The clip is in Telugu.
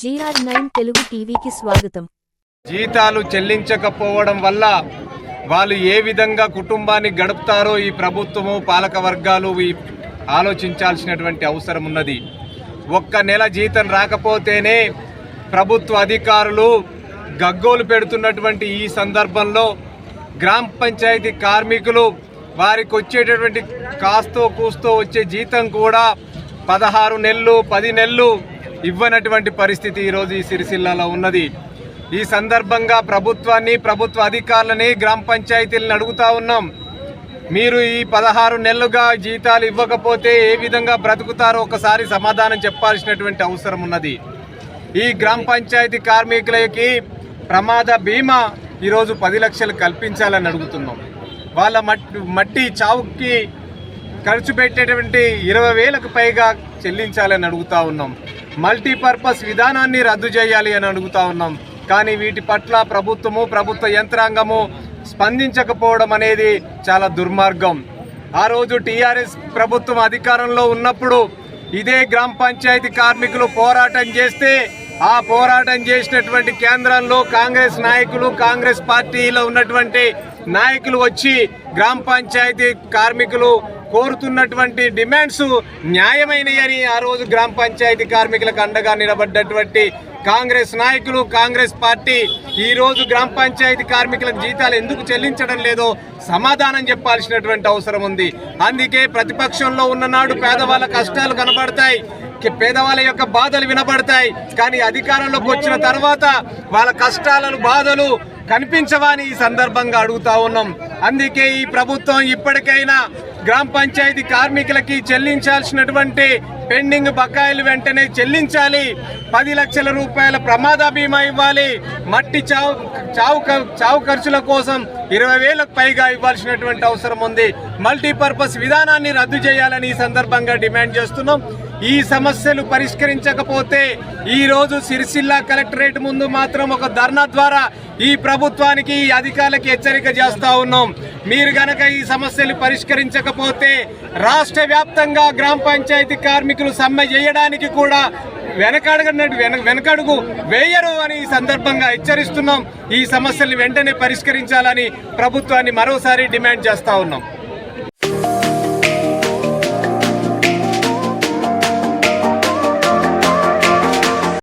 జీఆర్ నైన్ తెలుగు టీవీకి స్వాగతం. జీతాలు చెల్లించకపోవడం వల్ల వాళ్ళు ఏ విధంగా కుటుంబాన్ని గడుపుతారో ఈ ప్రభుత్వము పాలక వర్గాలు ఈ ఆలోచించాల్సినటువంటి అవసరం ఉన్నది. ఒక్క నెల జీతం రాకపోతేనే ప్రభుత్వ అధికారులు గగ్గోలు పెడుతున్నటువంటి ఈ సందర్భంలో గ్రామ పంచాయతీ కార్మికులు వారికి వచ్చేటటువంటి కాస్తో కూస్తో వచ్చే జీతం కూడా పదహారు నెలలు పది నెలలు ఇవ్వనటువంటి పరిస్థితి ఈరోజు ఈ సిరిసిల్లాలో ఉన్నది. ఈ సందర్భంగా ప్రభుత్వాన్ని ప్రభుత్వ అధికారులని గ్రామ పంచాయతీలను అడుగుతా ఉన్నాం. మీరు ఈ పదహారు నెలలుగా జీతాలు ఇవ్వకపోతే ఏ విధంగా బ్రతుకుతారో ఒకసారి సమాధానం చెప్పాల్సినటువంటి అవసరం ఉన్నది. ఈ గ్రామ పంచాయతీ కార్మికులకి ప్రమాద బీమా ఈరోజు పది లక్షలు కల్పించాలని అడుగుతున్నాం. వాళ్ళ మట్టి మట్టి చావుకి ఖర్చు పెట్టేటువంటి ఇరవై వేలకు పైగా చెల్లించాలని అడుగుతా ఉన్నాం. మల్టీపర్పస్ విధానాన్ని రద్దు చేయాలి అని అడుగుతా ఉన్నాం. కానీ వీటి పట్ల ప్రభుత్వము ప్రభుత్వ యంత్రాంగము స్పందించకపోవడం అనేది చాలా దుర్మార్గం. ఆ రోజు టీఆర్ఎస్ ప్రభుత్వం అధికారంలో ఉన్నప్పుడు ఇదే గ్రామ పంచాయతీ కార్మికులు పోరాటం చేస్తే ఆ పోరాటం చేసినటువంటి కేంద్రంలో కాంగ్రెస్ నాయకులు కాంగ్రెస్ పార్టీలో ఉన్నటువంటి నాయకులు వచ్చి గ్రామ పంచాయతీ కార్మికులు కోరుతున్నటువంటి డిమాండ్స్ న్యాయమైనయని ఆ రోజు గ్రామ పంచాయతీ కార్మికులకు అండగా నిలబడ్డటువంటి కాంగ్రెస్ నాయకులు కాంగ్రెస్ పార్టీ ఈరోజు గ్రామ పంచాయతీ కార్మికులకు జీతాలు ఎందుకు చెల్లించడం లేదో సమాధానం చెప్పాల్సినటువంటి అవసరం ఉంది. అందుకే ప్రతిపక్షంలో ఉన్ననాడు పేదవాళ్ళ కష్టాలు కనబడతాయి. పేదవాళ్ళ యొక్క బాధలు వినబడతాయి. కానీ అధికారంలోకి వచ్చిన తర్వాత వాళ్ళ కష్టాలను బాధలు కనిపించవని ఈ సందర్భంగా అడుగుతా ఉన్నాం. అందుకే ఈ ప్రభుత్వం ఇప్పటికైనా గ్రామ పంచాయతీ కార్మికులకి చెల్లించాల్సినటువంటి పెండింగ్ బకాయిలు వెంటనే చెల్లించాలి. పది లక్షల రూపాయల ప్రమాద బీమా ఇవ్వాలి. మట్టి చావు చావు చావు ఖర్చుల కోసం ఇరవై వేలకు పైగా ఇవ్వాల్సినటువంటి అవసరం ఉంది. మల్టీపర్పస్ విధానాన్ని రద్దు చేయాలని ఈ సందర్భంగా డిమాండ్ చేస్తున్నాం. ఈ సమస్యలు పరిష్కరించకపోతే ఈరోజు సిరిసిల్ల కలెక్టరేట్ ముందు మాత్రం ఒక ధర్నా ద్వారా ఈ ప్రభుత్వానికి ఈ అధికారులకి హెచ్చరిక చేస్తూ ఉన్నాం. మీరు గనక ఈ సమస్యలు పరిష్కరించకపోతే రాష్ట్ర వ్యాప్తంగా గ్రామ పంచాయతీ కార్మికులు సమ్మె చేయడానికి కూడా వెనకాడగనట్టు వెన వెనకడుగు వేయరు అని ఈ సందర్భంగా హెచ్చరిస్తున్నాం. ఈ సమస్యల్ని వెంటనే పరిష్కరించాలని ప్రభుత్వాన్ని మరోసారి డిమాండ్ చేస్తూ ఉన్నాం.